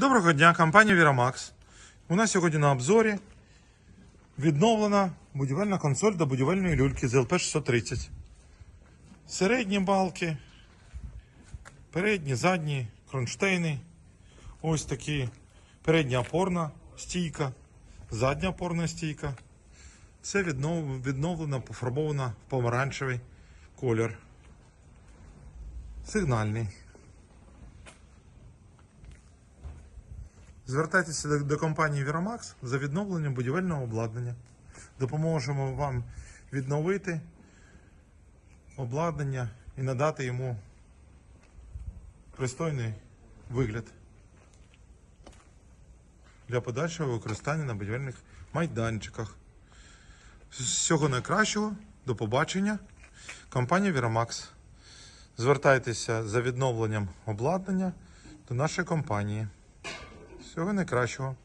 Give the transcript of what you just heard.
Доброго дня, компанія Вірамакс. У нас сьогодні на обзорі відновлена будівельна консоль до будівельної люльки з ЛП-630. Середні балки, передні, задні, кронштейни. Ось такі передня опорна стійка, задня опорна стійка. Все відновлено, пофарбовано в помаранчевий колір. Сигнальний. Звертайтеся до, компанії Вірамакс за відновленням будівельного обладнання. Допоможемо вам відновити обладнання і надати йому пристойний вигляд для подальшого використання на будівельних майданчиках. Всього найкращого, до побачення. Компанія Вірамакс. Звертайтеся за відновленням обладнання до нашої компанії. Всього найкращого.